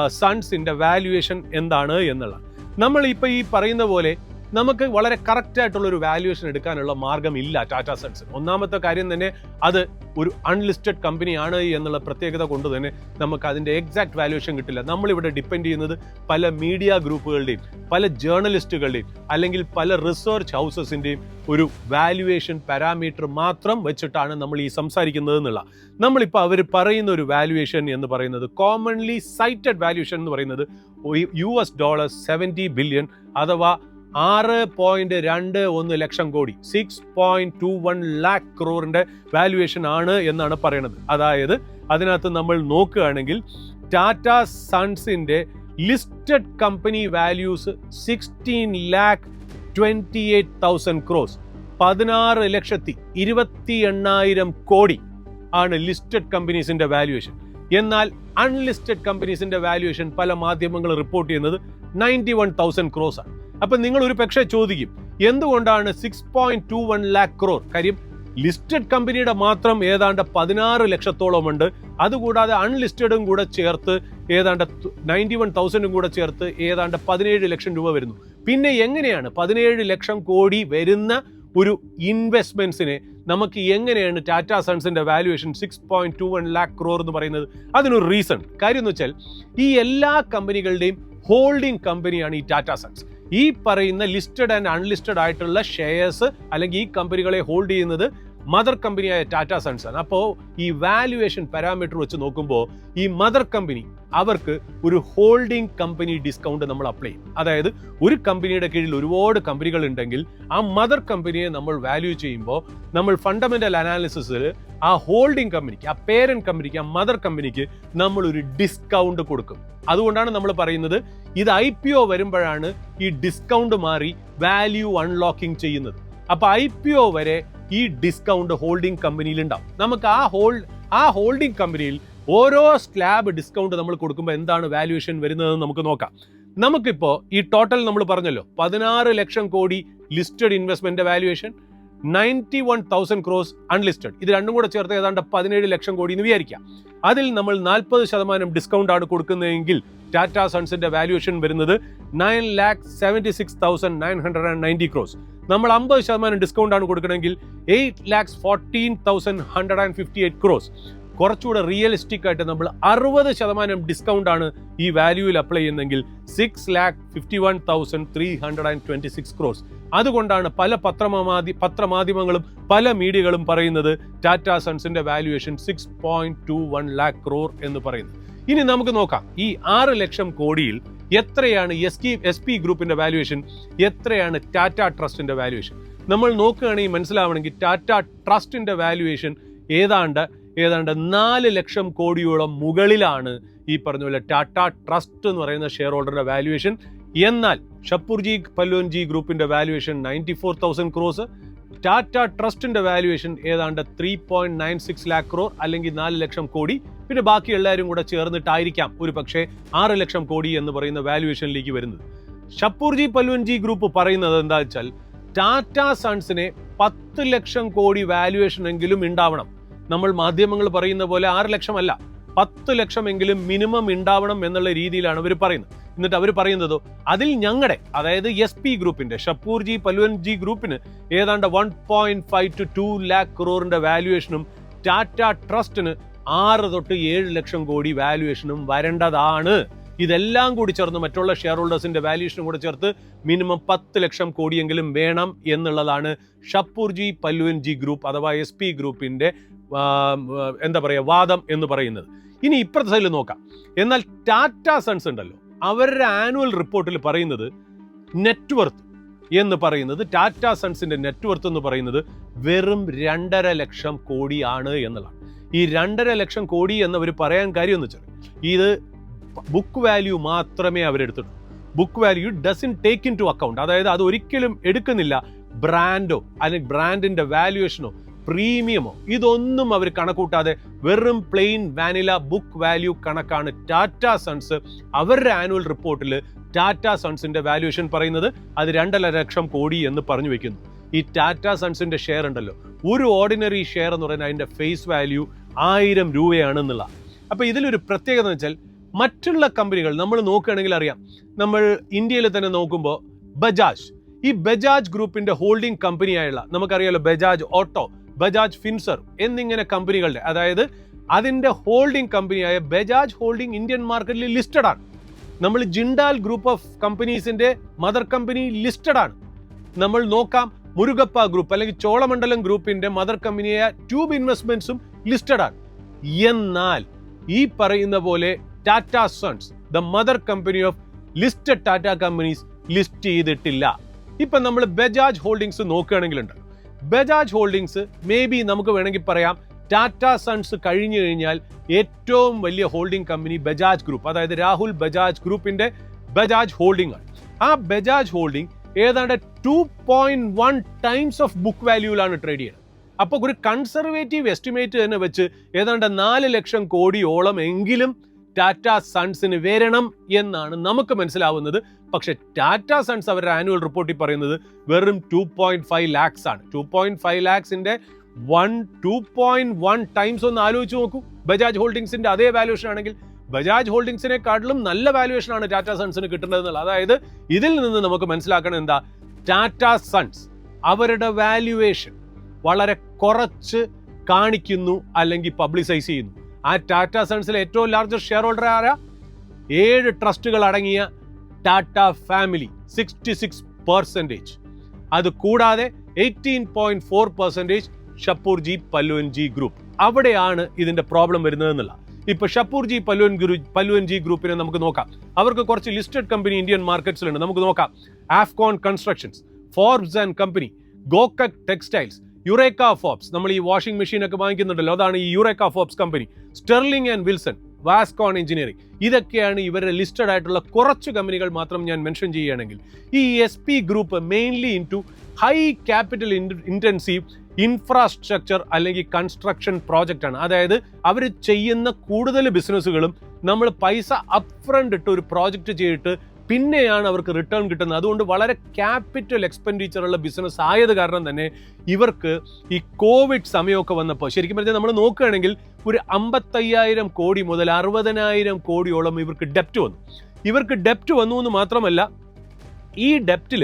സൺസിന്റെ വാല്യുവേഷൻ എന്താണ് എന്നുള്ള നമ്മൾ ഇപ്പൊ ഈ പറയുന്ന പോലെ നമുക്ക് വളരെ കറക്റ്റ് ആയിട്ടുള്ള ഒരു വാല്യുവേഷൻ എടുക്കാനുള്ള മാർഗം ഇല്ല ടാറ്റ സൺസ് ഒന്നാമത്തെ കാര്യം തന്നെ അത് ഒരു അൺലിസ്റ്റഡ് കമ്പനിയാണ് എന്നുള്ള പ്രത്യേകത കൊണ്ട് തന്നെ നമുക്ക് അതിന്റെ എക്സാക്ട് വാല്യുവേഷൻ കിട്ടില്ല. നമ്മളിവിടെ ഡിപ്പെൻഡ് ചെയ്യുന്നത് പല മീഡിയ ഗ്രൂപ്പുകളുടെയും പല ജേർണലിസ്റ്റുകളുടെയും അല്ലെങ്കിൽ പല റിസർച്ച് ഹൗസസിന്റെയും ഒരു വാല്യുവേഷൻ പാരാമീറ്റർ മാത്രം വെച്ചിട്ടാണ് നമ്മൾ ഈ സംസാരിക്കുന്നത് എന്നുള്ള. നമ്മളിപ്പോൾ അവർ പറയുന്ന ഒരു വാല്യുവേഷൻ എന്ന് പറയുന്നത് കോമൺലി സൈറ്റഡ് വാല്യുവേഷൻ എന്ന് പറയുന്നത് U S dollar seventy billion അഥവാ ആറ് പോയിന്റ് രണ്ട് ഒന്ന് ലക്ഷം കോടി. Six point two one lakh ക്രോറിന്റെ valuation ആണ് എന്നാണ് പറയുന്നത് അതായത് അതിനകത്ത് നമ്മൾ നോക്കുകയാണെങ്കിൽ Tata സൺസിന്റെ listed company values sixteen lakh twenty eight thousand crores പതിനാറ് ലക്ഷത്തി ഇരുപത്തി എണ്ണായിരം കോടി ആണ് ലിസ്റ്റഡ് കമ്പനീസിന്റെ വാല്യുവേഷൻ എന്നാൽ അൺലിസ്റ്റഡ് കമ്പനീസിന്റെ വാല്യുവേഷൻ പല മാധ്യമങ്ങൾ റിപ്പോർട്ട് ചെയ്യുന്നത് നയന്റി വൺ തൗസൻഡ് ക്രോസ് ആണ്. അപ്പൊ നിങ്ങൾ ഒരു പക്ഷേ ചോദിക്കും എന്തുകൊണ്ടാണ് six point two one lakh crore കാര്യം ലിസ്റ്റഡ് കമ്പനിയുടെ മാത്രം ഏതാണ്ട് പതിനാറ് ലക്ഷത്തോളം ഉണ്ട്. അതുകൂടാതെ അൺലിസ്റ്റഡും കൂടെ ചേർത്ത് ഏതാണ്ട് നയന്റി വൺ തൗസൻഡും കൂടെ ചേർത്ത് ഏതാണ്ട് പതിനേഴ് ലക്ഷം രൂപ വരുന്നു. പിന്നെ എങ്ങനെയാണ് പതിനേഴ് ലക്ഷം കോടി വരുന്ന ഒരു ഇൻവെസ്റ്റ്മെൻസിനെ നമുക്ക് എങ്ങനെയാണ് Tata സൺസിന്റെ valuation six point two one lakh crore എന്ന് പറയുന്നത്? അതിനൊരു റീസൺ കാര്യം എന്ന് വെച്ചാൽ ഈ എല്ലാ കമ്പനികളുടെയും ഹോൾഡിംഗ് കമ്പനിയാണ് ഈ ടാറ്റ സൺസ് ഈ പറയുന്ന ലിസ്റ്റഡ് ആൻഡ് അൺലിസ്റ്റഡ് ആയിട്ടുള്ള ഷെയർസ് അല്ലെങ്കിൽ ഈ കമ്പനികളെ ഹോൾഡ് ചെയ്യുന്നത് മദർ കമ്പനിയായ ടാറ്റ സൺസ് ആണ്. അപ്പോൾ ഈ വാല്യുവേഷൻ പാരാമീറ്റർ വെച്ച് നോക്കുമ്പോൾ ഈ മദർ കമ്പനി അവർക്ക് ഒരു ഹോൾഡിംഗ് കമ്പനി ഡിസ്കൗണ്ട് നമ്മൾ അപ്ലൈ ചെയ്യും. അതായത് ഒരു കമ്പനിയുടെ കീഴിൽ ഒരുപാട് കമ്പനികൾ ഉണ്ടെങ്കിൽ ആ മദർ കമ്പനിയെ നമ്മൾ വാല്യൂ ചെയ്യുമ്പോൾ നമ്മൾ ഫണ്ടമെന്റൽ അനാലിസിസിൽ ആ ഹോൾഡിംഗ് കമ്പനിക്ക് ആ പേരന്റ് കമ്പനിക്ക് ആ മദർ കമ്പനിക്ക് നമ്മൾ ഒരു ഡിസ്കൗണ്ട് കൊടുക്കും. അതുകൊണ്ടാണ് നമ്മൾ പറയുന്നത് ഇത് ഐ പി ഒ വരുമ്പോഴാണ് ഈ ഡിസ്കൗണ്ട് മാറി വാല്യൂ അൺലോക്കിംഗ് ചെയ്യുന്നത്. അപ്പൊ ഐ പി ഒ വരെ ഈ ഡിസ്കൗണ്ട് ഹോൾഡിംഗ് കമ്പനിയിൽ ഉണ്ടാവും നമുക്ക് ആ ഹോൾഡ് ആ ഹോൾഡിംഗ് കമ്പനിയിൽ ഓരോ സ്ലാബ് ഡിസ്കൗണ്ട് നമ്മൾ കൊടുക്കുമ്പോൾ എന്താണ് വാല്യുവേഷൻ വരുന്നതെന്ന് നമുക്ക് നോക്കാം. നമുക്കിപ്പോൾ ഈ ടോട്ടൽ നമ്മൾ പറഞ്ഞല്ലോ പതിനാറ് ലക്ഷം കോടി listed investment valuation ninety one thousand crores unlisted ഇത് രണ്ടും കൂടെ ചേർത്ത് ഏതാണ്ട് പതിനേഴ് ലക്ഷം കോടി എന്ന് വിചാരിക്കാം. അതിൽ നമ്മൾ നാൽപ്പത് ശതമാനം ഡിസ്കൗണ്ട് ആണ് കൊടുക്കുന്നതെങ്കിൽ ടാറ്റ സൺസിന്റെ വാല്യുവേഷൻ വരുന്നത് nine lakh seventy six thousand nine hundred and ninety crores നമ്മൾ അമ്പത് ശതമാനം ഡിസ്കൗണ്ട് ആണ് കൊടുക്കണമെങ്കിൽ eight lakhs fourteen thousand hundred and fifty eight crores കുറച്ചുകൂടെ റിയലിസ്റ്റിക് ആയിട്ട് നമ്മൾ അറുപത് ശതമാനം ഡിസ്കൗണ്ട് ആണ് ഈ വാല്യൂവിൽ അപ്ലൈ ചെയ്യുന്നതെങ്കിൽ six lakh fifty one thousand three hundred and twenty six crores അതുകൊണ്ടാണ് പല പത്രമാധ്യ പത്രമാധ്യമങ്ങളും പല മീഡിയകളും പറയുന്നത് Tata സൺസിന്റെ valuation six point two one lakh crore എന്ന് പറയുന്നത്. ഇനി നമുക്ക് നോക്കാം. ഈ ആറ് ലക്ഷം കോടിയിൽ എത്രയാണ് എസ് കി എസ് പി ഗ്രൂപ്പിന്റെ വാല്യുവേഷൻ എത്രയാണ് ടാറ്റ ട്രസ്റ്റിന്റെ വാല്യുവേഷൻ നമ്മൾ നോക്കുകയാണെങ്കിൽ മനസ്സിലാവണമെങ്കിൽ ടാറ്റ ട്രസ്റ്റിന്റെ വാല്യുവേഷൻ ഏതാണ്ട് ഏതാണ്ട് നാല് ലക്ഷം കോടിയോളം മുകളിലാണ് ഈ പറഞ്ഞ പോലെ ടാറ്റ ട്രസ്റ്റ് എന്ന് പറയുന്ന ഷെയർ ഹോൾഡറുടെ വാല്യുവേഷൻ എന്നാൽ ഷപ്പൂർജി പല്ലോൻജി ഗ്രൂപ്പിന്റെ valuation ninety four thousand crores Tata ട്രസ്റ്റിന്റെ വാല്യുവേഷൻ ഏതാണ്ട് three point nine six lakh crore അല്ലെങ്കിൽ നാല് ലക്ഷം കോടി. പിന്നെ ബാക്കി എല്ലാവരും കൂടെ ചേർന്നിട്ടായിരിക്കാം ഒരു പക്ഷേ ആറ് ലക്ഷം കോടി എന്ന് പറയുന്ന വാല്യുവേഷനിലേക്ക് വരുന്നത്. ഷപ്പൂർജി പൽവൻജി ഗ്രൂപ്പ് പറയുന്നത് എന്താ വെച്ചാൽ ടാറ്റ സൺസിനെ പത്ത് ലക്ഷം കോടി വാല്യുവേഷൻ എങ്കിലും ഉണ്ടാവണം. നമ്മൾ മാധ്യമങ്ങൾ പറയുന്ന പോലെ ആറ് ലക്ഷമല്ല പത്ത് ലക്ഷമെങ്കിലും മിനിമം ഉണ്ടാവണം എന്നുള്ള രീതിയിലാണ് അവർ പറയുന്നത്. എന്നിട്ട് അവർ പറയുന്നത് അതിൽ ഞങ്ങളുടെ അതായത് എസ് പി ഗ്രൂപ്പിന്റെ ഷപ്പൂർജി പലുവൻജി ഗ്രൂപ്പിന് ഏതാണ്ട് one point five two two lakh ക്രോറിന്റെ വാല്യുവേഷനും ടാറ്റ ട്രസ്റ്റിന് ആറ് തൊട്ട് ഏഴ് ലക്ഷം കോടി വാല്യുവേഷനും വരേണ്ടതാണ്. ഇതെല്ലാം കൂടി ചേർന്ന് മറ്റുള്ള ഷെയർ ഹോൾഡേഴ്സിന്റെ വാല്യുവേഷനും കൂടെ ചേർത്ത് മിനിമം പത്ത് ലക്ഷം കോടിയെങ്കിലും വേണം എന്നുള്ളതാണ് ഷപ്പൂർജി പല്ലുവൻജി ഗ്രൂപ്പ് അഥവാ എസ് പി ഗ്രൂപ്പിന്റെ എന്താ പറയുക വാദം എന്ന് പറയുന്നത്. ഇനി ഇപ്പുറത്തെ സൈഡിൽ നോക്കാം. എന്നാൽ ടാറ്റ സൺസ് ഉണ്ടല്ലോ. അവരുടെ ആനുവൽ റിപ്പോർട്ടിൽ പറയുന്നത് നെറ്റ്വർത്ത് എന്ന് പറയുന്നത് ടാറ്റ സൺസിന്റെ നെറ്റ്വർത്ത് എന്ന് പറയുന്നത് വെറും രണ്ടര ലക്ഷം കോടിയാണ് എന്നുള്ളതാണ്. ഈ രണ്ടര ലക്ഷം കോടി എന്നവർ പറയാൻ കാര്യം എന്ന് വെച്ചാൽ ഇത് ബുക്ക് വാല്യൂ മാത്രമേ അവരെടുത്തിട്ടുള്ളൂ. Book value doesn't take into account അതായത് അത് ഒരിക്കലും എടുക്കുന്നില്ല. ബ്രാൻഡോ അല്ലെങ്കിൽ ബ്രാൻഡിന്റെ വാല്യുവേഷനോ പ്രീമിയമോ? ഇതൊന്നും അവർ കണക്കൂട്ടാതെ വെറും പ്ലെയിൻ വാനില ബുക്ക് വാല്യൂ കണക്കാണ് ടാറ്റ സൺസ് അവരുടെ ആനുവൽ റിപ്പോർട്ടിൽ ടാറ്റ സൺസിന്റെ വാല്യുവേഷൻ പറയുന്നത് അത് രണ്ടര ലക്ഷം കോടി എന്ന് പറഞ്ഞു വെക്കുന്നു. ഈ ടാറ്റ സൺസിന്റെ ഷെയർ ഉണ്ടല്ലോ. ഒരു ഓർഡിനറി ഷെയർ എന്ന് പറയുന്നത് അതിന്റെ ഫേസ് വാല്യൂ ആയിരം രൂപയാണെന്നുള്ള. അപ്പൊ ഇതിലൊരു പ്രത്യേകത എന്ന് വെച്ചാൽ മറ്റുള്ള കമ്പനികൾ നമ്മൾ നോക്കുകയാണെങ്കിൽ അറിയാം. നമ്മൾ ഇന്ത്യയിൽ തന്നെ നോക്കുമ്പോൾ ബജാജ് ഈ ബജാജ് ഗ്രൂപ്പിന്റെ ഹോൾഡിംഗ് കമ്പനിയായുള്ള നമുക്കറിയാലോ ബജാജ് ഓട്ടോ ബജാജ് ഫിൻസർ എന്നിങ്ങനെ കമ്പനികളുടെ അതായത് അതിന്റെ ഹോൾഡിംഗ് കമ്പനിയായ ബജാജ് ഹോൾഡിംഗ് ഇന്ത്യൻ മാർക്കറ്റിൽ ലിസ്റ്റഡ് ആണ്. നമ്മൾ ജിൻഡാൽ ഗ്രൂപ്പ് ഓഫ് കമ്പനീസിന്റെ മദർ കമ്പനി ലിസ്റ്റഡ് ആണ്. നമ്മൾ നോക്കാം മുരുകപ്പ ഗ്രൂപ്പ് അല്ലെങ്കിൽ ചോളമണ്ഡലം ഗ്രൂപ്പിന്റെ മദർ കമ്പനിയായ ട്യൂബ് ഇൻവെസ്റ്റ്മെന്റ്സും ലിസ്റ്റഡ് ആണ്. എന്നാൽ ഈ പറയുന്ന പോലെ Tata Sons the mother company of listed Tata companies list ചെയ്തിട്ടില്ല. ഇപ്പൊ നമ്മൾ ബജാജ് ഹോൾഡിങ്സ് നോക്കുകയാണെങ്കിലുണ്ട്. ബജാജ് ഹോൾഡിങ്സ് മേ ബി നമുക്ക് വേണമെങ്കിൽ പറയാം ടാറ്റ സൺസ് കഴിഞ്ഞു കഴിഞ്ഞാൽ ഏറ്റവും വലിയ ഹോൾഡിംഗ് കമ്പനി ബജാജ് ഗ്രൂപ്പ് അതായത് രാഹുൽ ബജാജ് ഗ്രൂപ്പിന്റെ ബജാജ് ഹോൾഡിംഗ് ആണ്. ആ ബജാജ് ഹോൾഡിംഗ് ഏതാണ്ട് two point one times of book വാല്യൂവിലാണ് trade ചെയ്യുന്നത്. അപ്പോൾ ഒരു കൺസർവേറ്റീവ് എസ്റ്റിമേറ്റ് തന്നെ വെച്ച് ഏതാണ്ട് നാല് ലക്ഷം കോടിയോളം എങ്കിലും ടാറ്റ സൺസിന് വരണം എന്നാണ് നമുക്ക് മനസ്സിലാവുന്നത്. പക്ഷേ ടാറ്റ സൺസ് അവരുടെ ആനുവൽ റിപ്പോർട്ടിൽ പറയുന്നത് വെറും ടു പോയിന്റ് ഫൈവ് ലാക്സ് ആണ്. Two point five ലാക്സിന്റെ one two point one times ഒന്ന് ആലോചിച്ച് നോക്കൂ. ബജാജ് ഹോൾഡിംഗ്സിന്റെ അതേ വാല്യൂഷൻ ആണെങ്കിൽ ബജാജ് ഹോൾഡിംഗ്സിനെക്കാട്ടിലും നല്ല വാല്യൂഷൻ ആണ് ടാറ്റ സൺസിന് കിട്ടുന്നത് എന്നുള്ളത്. അതായത് ഇതിൽ നിന്ന് നമുക്ക് മനസ്സിലാക്കണം എന്താ? ടാറ്റ സൺസ് അവരുടെ വാല്യുവേഷൻ വളരെ കുറച്ച് കാണിക്കുന്നു അല്ലെങ്കിൽ പബ്ലിസൈസ് ചെയ്യുന്നു. ആ ടാറ്റ സൺസിലെ ഏറ്റവും ലാർജസ്റ്റ് ഷെയർ ഹോൾഡർ ആരാ? ഏഴ് ട്രസ്റ്റുകൾ അടങ്ങിയ Tata family sixty six percentage അത് കൂടാതെ eighteen point four percentage Shapoorji Pallonji group. അവിടെയാണ് ഇതിന്റെ പ്രോബ്ലം വരുന്നത് എന്നുള്ള ഇപ്പൊ ഷപ്പൂർ ജി പല്ലുവൻ ഗ്രൂ പല്ലുവൻ ജി ഗ്രൂപ്പിനെ നമുക്ക് നോക്കാം. അവർക്ക് കുറച്ച് ലിസ്റ്റഡ് കമ്പനി ഇന്ത്യൻ മാർക്കറ്റ്സിലുണ്ട് നമുക്ക് നോക്കാം. Afcons constructions Forbes and company Gokak textiles Eureka Forbes നമ്മൾ ഈ വാഷിംഗ് മെഷീൻ ഒക്കെ വാങ്ങിക്കുന്നുണ്ടല്ലോ. അതാണ് ഈ Eureka Forbes company Sterling and Wilson Vascon engineering ഇതൊക്കെയാണ് ഇവരുടെ ലിസ്റ്റഡ് ആയിട്ടുള്ള കുറച്ച് കമ്പനികൾ മാത്രം ഞാൻ മെൻഷൻ ചെയ്യുകയാണെങ്കിൽ. ഈ S P group mainly into high capital intensive infrastructure അല്ലെങ്കിൽ കൺസ്ട്രക്ഷൻ പ്രോജക്റ്റ് ആണ്. അതായത് അവർ ചെയ്യുന്ന കൂടുതൽ ബിസിനസ്സുകളും നമ്മൾ പൈസ അപ്ഫ്രണ്ട് ഇട്ട് ഒരു പ്രോജക്റ്റ് ചെയ്തിട്ട് പിന്നെയാണ് അവർക്ക് റിട്ടേൺ കിട്ടുന്നത്. അതുകൊണ്ട് വളരെ ക്യാപിറ്റൽ എക്സ്പെൻഡിച്ചർ ഉള്ള ബിസിനസ് ആയത് കാരണം തന്നെ ഇവർക്ക് ഈ കോവിഡ് സമയമൊക്കെ വന്നപ്പോൾ ശരിക്കും പറഞ്ഞാൽ നമ്മൾ നോക്കുകയാണെങ്കിൽ ഒരു അമ്പത്തയ്യായിരം കോടി മുതൽ അറുപതിനായിരം കോടിയോളം ഇവർക്ക് ഡെപ്റ്റ് വന്നു. ഇവർക്ക് ഡെപ്റ്റ് വന്നു എന്ന് മാത്രമല്ല ഈ ഡെപ്റ്റിൽ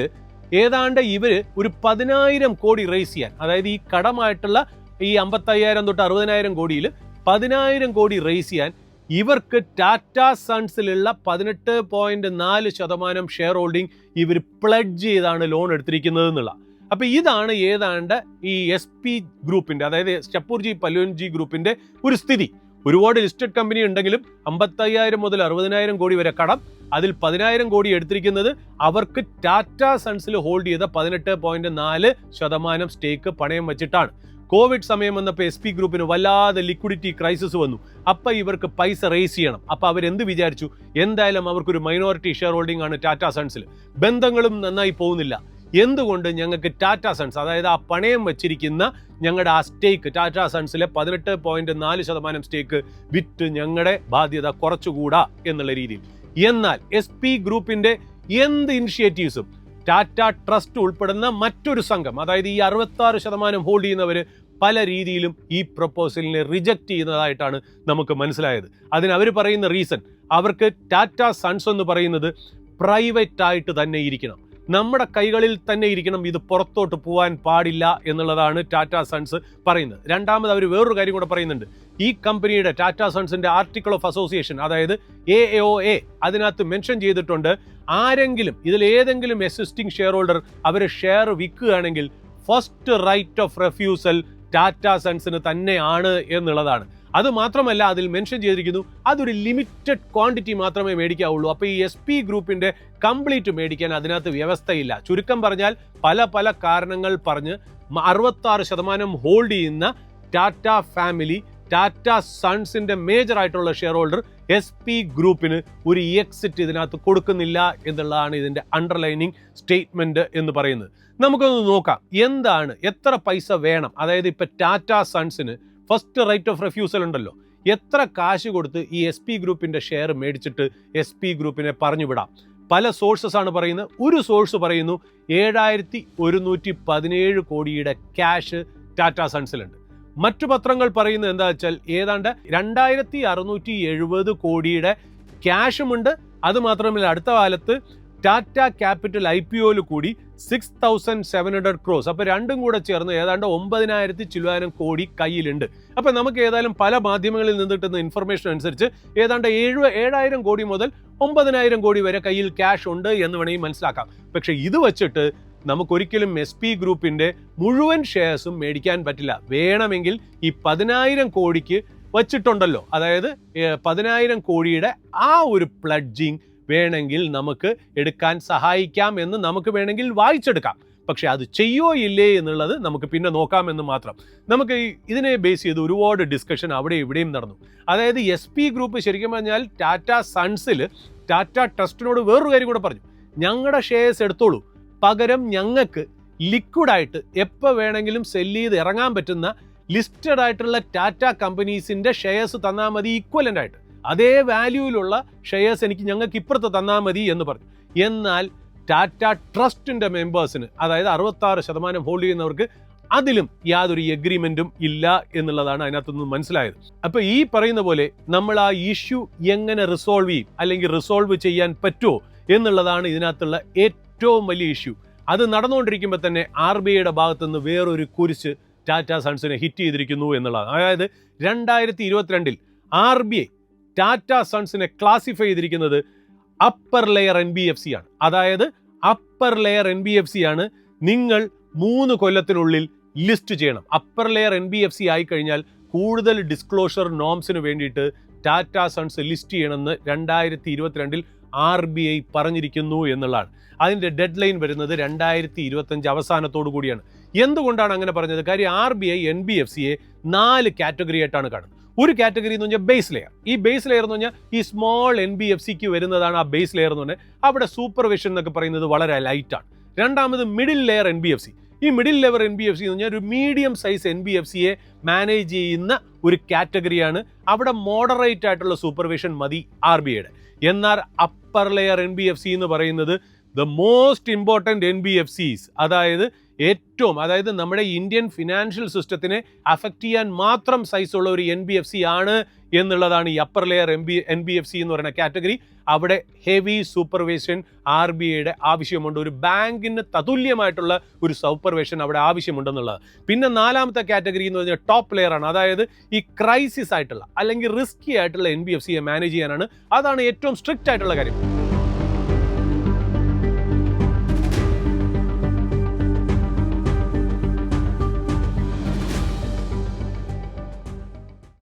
ഏതാണ്ട് ഇവർ ഒരു പതിനായിരം കോടി റേസ് ചെയ്യാൻ അതായത് ഈ കടമായിട്ടുള്ള ഈ അമ്പത്തയ്യായിരം തൊട്ട് അറുപതിനായിരം കോടിയിൽ പതിനായിരം കോടി റേസ് ചെയ്യാൻ ഇവർക്ക് ടാറ്റ സൺസിലുള്ള പതിനെട്ട് പോയിന്റ് നാല് ശതമാനം ഷെയർ ഹോൾഡിംഗ് ഇവർ പ്ലഡ്ജ് ചെയ്താണ് ലോൺ എടുത്തിരിക്കുന്നത് എന്നുള്ള. അപ്പൊ ഇതാണ് ഏതാണ്ട് ഈ എസ് പി ഗ്രൂപ്പിന്റെ അതായത് ചപ്പൂർജി പല്ലുവൻജി ഗ്രൂപ്പിന്റെ ഒരു സ്ഥിതി. ഒരുപാട് ലിസ്റ്റഡ് കമ്പനി ഉണ്ടെങ്കിലും അമ്പത്തയ്യായിരം മുതൽ അറുപതിനായിരം കോടി വരെ കടം. അതിൽ പതിനായിരം കോടി എടുത്തിരിക്കുന്നത് അവർക്ക് ടാറ്റ സൺസിൽ ഹോൾഡ് ചെയ്ത പതിനെട്ട് പോയിന്റ് നാല് ശതമാനം സ്റ്റേക്ക് പണയം വെച്ചിട്ടാണ്. കോവിഡ് സമയം വന്നപ്പോൾ എസ് പി ഗ്രൂപ്പിന് വല്ലാതെ ലിക്വിഡിറ്റി ക്രൈസിസ് വന്നു. അപ്പം ഇവർക്ക് പൈസ റേസ് ചെയ്യണം. അപ്പം അവരെന്ത് വിചാരിച്ചു? എന്തായാലും അവർക്കൊരു മൈനോറിറ്റി ഷെയർ ഹോൾഡിംഗ് ആണ് ടാറ്റ സൺസിൽ ബന്ധങ്ങളും നന്നായി പോകുന്നില്ല. എന്തുകൊണ്ട് ഞങ്ങൾക്ക് ടാറ്റ സൺസ് അതായത് ആ പണയം വച്ചിരിക്കുന്ന ഞങ്ങളുടെ ആ സ്റ്റേക്ക് ടാറ്റ സൺസിലെ പതിനെട്ട് പോയിന്റ് നാല് ശതമാനം സ്റ്റേക്ക് വിറ്റ് ഞങ്ങളുടെ ബാധ്യത കുറച്ചുകൂടാ എന്നുള്ള രീതിയിൽ. എന്നാൽ എസ് പി ഗ്രൂപ്പിന്റെ എന്ത് ഇനിഷ്യേറ്റീവ്സും ടാറ്റ ട്രസ്റ്റ് ഉൾപ്പെടുന്ന മറ്റൊരു സംഘം അതായത് ഈ അറുപത്തി ആറ് ശതമാനം ഹോൾഡ് ചെയ്യുന്നവർ പല രീതിയിലും ഈ പ്രപ്പോസലിനെ റിജക്റ്റ് ചെയ്യുന്നതായിട്ടാണ് നമുക്ക് മനസ്സിലായത്. അതിന് അവർ പറയുന്ന റീസൺ അവർക്ക് ടാറ്റ സൺസ് എന്ന് പറയുന്നത് പ്രൈവറ്റ് ആയിട്ട് തന്നെ ഇരിക്കണം. നമ്മുടെ കൈകളിൽ തന്നെ ഇരിക്കണം ഇത് പുറത്തോട്ട് പോകാൻ പാടില്ല എന്നുള്ളതാണ് ടാറ്റ സൺസ് പറയുന്നത്. രണ്ടാമത് അവർ വേറൊരു കാര്യം കൂടെ പറയുന്നുണ്ട്. ഈ കമ്പനിയുടെ ടാറ്റ സൺസിന്റെ ആർട്ടിക്കിൾ ഓഫ് അസോസിയേഷൻ അതായത് എ ഒ എ അതിനകത്ത് മെൻഷൻ ചെയ്തിട്ടുണ്ട് ആരെങ്കിലും ഇതിൽ ഏതെങ്കിലും എസിസ്റ്റിംഗ് ഷെയർ ഹോൾഡർ അവർ share വിൽക്കുകയാണെങ്കിൽ first right of refusal Tata സൺസിന് തന്നെയാണ് എന്നുള്ളതാണ്. അത് മാത്രമല്ല അതിൽ മെൻഷൻ ചെയ്തിരിക്കുന്നു അതൊരു ലിമിറ്റഡ് ക്വാണ്ടിറ്റി മാത്രമേ മേടിക്കാവുള്ളൂ. അപ്പോൾ ഈ എസ് പി ഗ്രൂപ്പിന്റെ കംപ്ലീറ്റ് മേടിക്കാൻ അതിനകത്ത് വ്യവസ്ഥയില്ല. ചുരുക്കം പറഞ്ഞാൽ പല പല കാരണങ്ങൾ പറഞ്ഞ് അറുപത്താറ് ശതമാനം ഹോൾഡ് ചെയ്യുന്ന ടാറ്റ ഫാമിലി ടാറ്റ സൺസിന്റെ മേജർ ആയിട്ടുള്ള ഷെയർ ഹോൾഡർ എസ് പി ഗ്രൂപ്പിന് ഒരു എക്സിറ്റ് ഇതിനകത്ത് കൊടുക്കുന്നില്ല എന്നുള്ളതാണ് ഇതിന്റെ അണ്ടർലൈനിങ് സ്റ്റേറ്റ്മെന്റ് എന്ന് പറയുന്നത്. നമുക്കൊന്ന് നോക്കാം എന്താണ് എത്ര പൈസ വേണം? അതായത് ഇപ്പൊ ടാറ്റ സൺസിന് ഫസ്റ്റ് റൈറ്റ് ഓഫ് റെഫ്യൂസൽ ഉണ്ടല്ലോ. എത്ര കാശ് കൊടുത്ത് ഈ എസ് പി ഗ്രൂപ്പിന്റെ ഷെയർ മേടിച്ചിട്ട് എസ് പി ഗ്രൂപ്പിനെ പറഞ്ഞു വിടാം. പല സോഴ്സസ് ആണ് പറയുന്നത്. ഒരു സോഴ്സ് പറയുന്നു ഏഴായിരത്തി ഒരുന്നൂറ്റി പതിനേഴ് കോടിയുടെ ക്യാഷ് ടാറ്റ സൺസിലുണ്ട് മറ്റു പത്രങ്ങൾ പറയുന്നത് എന്താ വെച്ചാൽ ഏതാണ്ട് രണ്ടായിരത്തി അറുന്നൂറ്റി എഴുപത് കോടിയുടെ ക്യാഷുമുണ്ട് അത് മാത്രമല്ല അടുത്ത കാലത്ത് ടാറ്റ ക്യാപിറ്റൽ ഐ പി ഒയിൽ കൂടി six thousand seven hundred crores അപ്പോൾ രണ്ടും കൂടെ ചേർന്ന് ഏതാണ്ട് ഒമ്പതിനായിരത്തി ചില്ലുവാനം കോടി കയ്യിലുണ്ട്. അപ്പോൾ നമുക്ക് ഏതായാലും പല മാധ്യമങ്ങളിൽ നിന്ന് കിട്ടുന്ന ഇൻഫർമേഷൻ അനുസരിച്ച് ഏതാണ്ട് ഏഴ് ഏഴായിരം കോടി മുതൽ ഒമ്പതിനായിരം കോടി വരെ കയ്യിൽ ക്യാഷ് ഉണ്ട് എന്ന് വേണമെങ്കിൽ മനസ്സിലാക്കാം. പക്ഷേ ഇത് വച്ചിട്ട് നമുക്കൊരിക്കലും എസ് പി ഗ്രൂപ്പിന്റെ മുഴുവൻ ഷെയർസും മേടിക്കാൻ പറ്റില്ല. വേണമെങ്കിൽ ഈ പതിനായിരം കോടിക്ക് വച്ചിട്ടുണ്ടല്ലോ. അതായത് പതിനായിരം കോടിയുടെ ആ ഒരു പ്ലഡ്ജിങ് വേണമെങ്കിൽ നമുക്ക് എടുക്കാൻ സഹായിക്കാം എന്ന് നമുക്ക് വേണമെങ്കിൽ വായിച്ചെടുക്കാം. പക്ഷെ അത് ചെയ്യോ ഇല്ലേ എന്നുള്ളത് നമുക്ക് പിന്നെ നോക്കാമെന്ന് മാത്രം. നമുക്ക് ഇതിനെ ബേസ് ചെയ്ത് ഒരുപാട് ഡിസ്കഷൻ അവിടെ ഇവിടെയും നടന്നു. അതായത് എസ് പി ഗ്രൂപ്പ് ശരിക്കും പറഞ്ഞാൽ ടാറ്റ സൺസിൽ ടാറ്റ ട്രസ്റ്റിനോട് വേറൊരു കാര്യം കൂടെ പറഞ്ഞു. ഞങ്ങളുടെ ഷെയർസ് എടുത്തോളൂ. പകരം ഞങ്ങൾക്ക് ലിക്വിഡായിട്ട് എപ്പോൾ വേണമെങ്കിലും സെല്ല് ചെയ്ത് ഇറങ്ങാൻ പറ്റുന്ന ലിസ്റ്റഡ് ആയിട്ടുള്ള ടാറ്റ കമ്പനീസിന്റെ ഷെയർസ് തന്നാൽ മതി ഈക്വലന്റ് ആയിട്ട്. അതേ വാല്യൂവിലുള്ള ഷെയർസ് എനിക്ക് ഞങ്ങൾക്ക് ഇപ്പുറത്ത് തന്നാൽ മതി എന്ന് പറഞ്ഞു. എന്നാൽ ടാറ്റ ട്രസ്റ്റിന്റെ മെമ്പേഴ്സിന് അതായത് അറുപത്താറ് ശതമാനം ഹോൾഡ് ചെയ്യുന്നവർക്ക് അതിലും യാതൊരു എഗ്രിമെന്റും ഇല്ല എന്നുള്ളതാണ് അതിനകത്തുനിന്ന് മനസ്സിലായത്. അപ്പോൾ ഈ പറയുന്ന പോലെ നമ്മൾ ആ ഇഷ്യൂ എങ്ങനെ റിസോൾവ് ചെയ്യും അല്ലെങ്കിൽ റിസോൾവ് ചെയ്യാൻ പറ്റുമോ എന്നുള്ളതാണ് ഇതിനകത്തുള്ള ഏറ്റവും വലിയ ഇഷ്യൂ അത് നടന്നുകൊണ്ടിരിക്കുമ്പോൾ തന്നെ ആർ ബി ഐയുടെ ഭാഗത്തുനിന്ന് വേറൊരു കുരിശ് ടാറ്റ സൺസിനെ ഹിറ്റ് ചെയ്തിരിക്കുന്നു എന്നുള്ളതാണ്. അതായത് രണ്ടായിരത്തി ഇരുപത്തിരണ്ടിൽ ആർ ബി ഐ ടാറ്റ സൺസിനെ ക്ലാസിഫൈ ചെയ്തിരിക്കുന്നത് upper layer N B F C ആണ്. അതായത് upper layer N B F C ആണ് നിങ്ങൾ മൂന്ന് കൊല്ലത്തിനുള്ളിൽ ലിസ്റ്റ് ചെയ്യണം. Upper layer N B F C ആയി കഴിഞ്ഞാൽ കൂടുതൽ ഡിസ്ക്ലോഷർ നോംസിന് വേണ്ടിയിട്ട് ടാറ്റ സൺസ് ലിസ്റ്റ് ചെയ്യണമെന്ന് രണ്ടായിരത്തി ഇരുപത്തിരണ്ടിൽ ആർ ബി ഐ പറഞ്ഞിരിക്കുന്നു എന്നുള്ളതാണ്. അതിന്റെ ഡെഡ് ലൈൻ വരുന്നത് രണ്ടായിരത്തി ഇരുപത്തഞ്ച് അവസാനത്തോടു കൂടിയാണ്. എന്തുകൊണ്ടാണ് അങ്ങനെ പറഞ്ഞത്? കാര്യം R B I N B F സിയെ നാല് കാറ്റഗറി ആയിട്ടാണ് കാണുന്നത്. ഒരു കാറ്റഗറി എന്ന് പറഞ്ഞാൽ ബേസ് ലെയർ ഈ ബേസ് ലെയർ എന്ന് പറഞ്ഞാൽ ഈ സ്മോൾ എൻ ബി എഫ് സിക്ക് വരുന്നതാണ് ആ ബേസ് ലെയർ എന്ന് പറഞ്ഞാൽ അവിടെ സൂപ്പർവിഷൻ എന്നൊക്കെ പറയുന്നത് വളരെ ലൈറ്റാണ് രണ്ടാമത് middle layer N B F C ഈ middle layer N B F C എന്ന് പറഞ്ഞാൽ ഒരു medium size N B F സിയെ മാനേജ് ചെയ്യുന്ന ഒരു കാറ്റഗറിയാണ് അവിടെ മോഡറേറ്റ് ആയിട്ടുള്ള സൂപ്പർവിഷൻ മതി ആർ ബി ഐയുടെ എന്നാൽ upper layer N B F C എന്ന് പറയുന്നത് the most important N B F Cs അതായത് ഏറ്റവും അതായത് നമ്മുടെ ഇന്ത്യൻ ഫിനാൻഷ്യൽ സിസ്റ്റത്തിനെ അഫക്റ്റ് ചെയ്യാൻ മാത്രം സൈസ് ഉള്ള ഒരു എൻ ബി എഫ് സി ആണ് എന്നുള്ളതാണ് ഈ upper layer M B N B F C എന്ന് പറയുന്ന കാറ്റഗറി അവിടെ ഹെവി സൂപ്പർവേഷൻ ആർ ബി ഐയുടെ ആവശ്യമുണ്ട്. ഒരു ബാങ്കിന് തതുല്യമായിട്ടുള്ള ഒരു സൂപ്പർവേഷൻ അവിടെ ആവശ്യമുണ്ടെന്നുള്ളത്. പിന്നെ നാലാമത്തെ കാറ്റഗറി എന്ന് പറഞ്ഞാൽ ടോപ്പ് ലെയർ ആണ്. അതായത് ഈ ക്രൈസിസ് ആയിട്ടുള്ള അല്ലെങ്കിൽ റിസ്കി ആയിട്ടുള്ള എൻ ബി എഫ് സിയെ മാനേജ് ചെയ്യാനാണ്. അതാണ് ഏറ്റവും സ്ട്രിക്റ്റ് ആയിട്ടുള്ള കാര്യം.